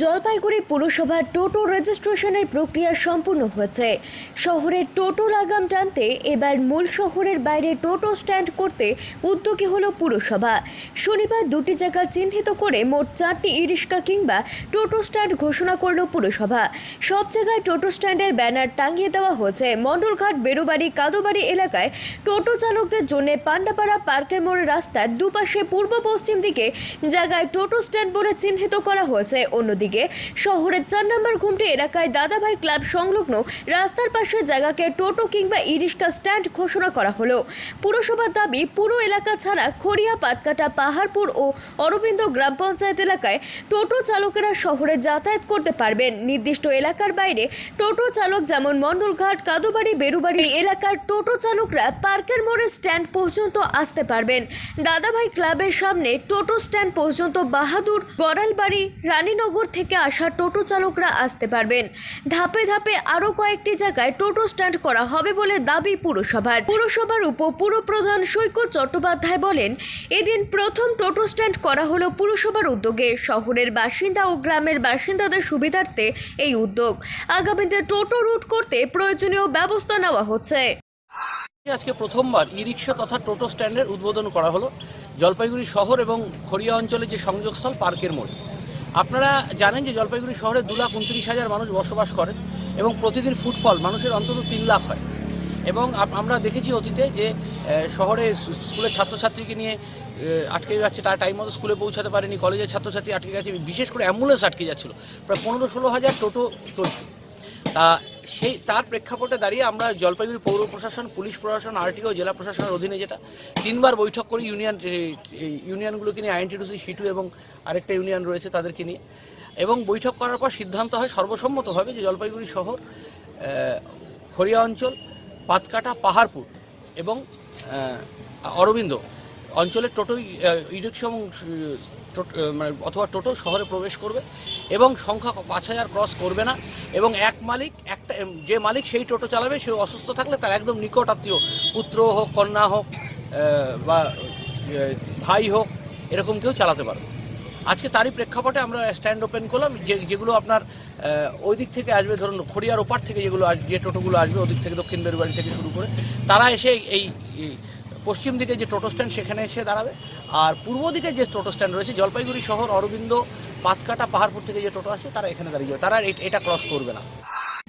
জলপাইগুড়ি পুরসভার টোটো রেজিস্ট্রেশনের প্রক্রিয়া সম্পূর্ণ হয়েছে। শহরের টোটো লাগাম টানতে এবার মূল শহরের বাইরে টোটো স্ট্যান্ড করতে উদ্যোগী হলো পুরসভা। শনিবার দুটি জায়গা চিহ্নিত করে মোট চারটি ইরিস্কা কিংবা টোটো স্ট্যান্ড ঘোষণা করল পুরসভা। সব জায়গায় টোটো স্ট্যান্ডের ব্যানার টাঙিয়ে দেওয়া হয়েছে। মণ্ডলঘাট বেরোবাড়ি, কাদোবাড়ি এলাকায় টোটো চালকদের জন্য পান্ডাপাড়া পার্কের মোড় রাস্তার দুপাশে পূর্ব পশ্চিম দিকে জায়গায় টোটো স্ট্যান্ড বলে চিহ্নিত করা হয়েছে। অন্যদিকে শহরের চার নম্বর ঘুমটি এলাকায় দাদাভাই ক্লাব সংলগ্ন রাস্তার পাশে জায়গাকে টোটো কিংবা ইরিস্কা স্ট্যান্ড ঘোষণা করা হলো। পুরসভার দাবি, পুরো এলাকা ছাড়া খড়িয়া, পাতকাটা, পাহাড়পুর ও অরবিন্দ গ্রাম পঞ্চায়েত এলাকায় টোটো চালকেরা শহরে যাতায়াত করতে পারবেন। নির্দিষ্ট এলাকার বাইরে টোটো চালক যেমন মণ্ডলঘাট, কাদুবাড়ি, বেরুবাড়ি এলাকার টোটো চালকরা পার্কের মোড়ে স্ট্যান্ড পর্যন্ত আসতে পারবেন। দাদাভাই ক্লাবের সামনে টোটো স্ট্যান্ড পর্যন্ত বাহাদুর, গড়ালবাড়ি, রানীনগর থেকে আসা টোটো চালকরা আসতে পারবেন। ধাপে ধাপে আরও কয়েকটি জায়গায় টোটো স্ট্যান্ড করা হবে বলে দাবি পুরসভার। পুরসভার উপ পুরপ্রধান সৈকত চট্টোপাধ্যায় বলেন, এদিন প্রথম টোটো স্ট্যান্ড করা হলো পুরসভার উদ্যোগে। শহরের বাসিন্দা ও গ্রামের বাসিন্দাদের সুবিধার্থে এই উদ্যোগ। আগামীতে টোটো রুট করতে প্রয়োজনীয় ব্যবস্থা নেওয়া হচ্ছে। আজকে প্রথমবার ই রিক্সা তথা টোটো স্ট্যান্ডের উদ্বোধন করা হলো। জলপাইগুড়ি শহর এবং খড়িয়া অঞ্চলে যে সংযোগস্থল, পার্কের মোড়। আপনারা জানেন যে জলপাইগুড়ি শহরে দু লাখ উনত্রিশ হাজার মানুষ বসবাস করেন এবং প্রতিদিন ফুটফল, মানুষের অন্তত তিন লাখ হয়। এবং আমরা দেখেছি অতীতে যে শহরে স্কুলের ছাত্রছাত্রীকে নিয়ে আটকে যাচ্ছে, তার টাইম মতো স্কুলে পৌঁছাতে পারেনি, কলেজের ছাত্রছাত্রী আটকে গেছে, বিশেষ করে অ্যাম্বুলেন্স আটকে যাচ্ছিল। প্রায় পনেরো ষোলো হাজার টোটো চলছে। তা সেই তার প্রেক্ষাপটে দাঁড়িয়ে আমরা জলপাইগুড়ি পৌর প্রশাসন পুলিশ প্রশাসন আরটিও জেলা প্রশাসনের অধীনে যেটা তিনবার বৈঠক করি ইউনিয়ন ইউনিয়নগুলোকে নিয়ে আইএনটিডিসি সিটু এবং আরেকটা ইউনিয়ন রয়েছে তাদেরকে নিয়ে। এবং বৈঠক করার পর সিদ্ধান্ত হয় সর্বসম্মতভাবে যে জলপাইগুড়ি শহর খড়িয়া অঞ্চল পাতকাটা পাহাড়পুর এবং অরবিন্দ অঞ্চলের টোটোই ই রিক্সা এবং টোটো- মানে অথবা টোটো শহরে প্রবেশ করবে এবং সংখ্যা পাঁচ হাজার ক্রস করবে না এবং এক মালিক এম, যে মালিক সেই টোটো চালাবে, সে অসুস্থ থাকলে তার একদম নিকট আত্মীয়, পুত্র হোক, কন্যা হোক বা ভাই হোক, এরকম কেউ চালাতে পারবে। আজকে তারই প্রেক্ষাপটে আমরা স্ট্যান্ড ওপেন করলাম, যে, যেগুলো আপনার ওই দিক থেকে আসবে, ধরুন খড়িয়ার ওপার থেকে যেগুলো যে টোটোগুলো আসবে, ওদিক থেকে দক্ষিণ বেরুবাড়ি থেকে শুরু করে, তারা এসে এই পশ্চিম দিকে যে টোটো স্ট্যান্ড, সেখানে এসে দাঁড়াবে। আর পূর্ব দিকে যে টোটো স্ট্যান্ড রয়েছে, জলপাইগুড়ি শহর, অরবিন্দ, পাতকাটা, পাহাড়পুর থেকে যে টোটো আসছে তারা এখানে দাঁড়িয়ে যাবে। তারা এটা ক্রস করবে না।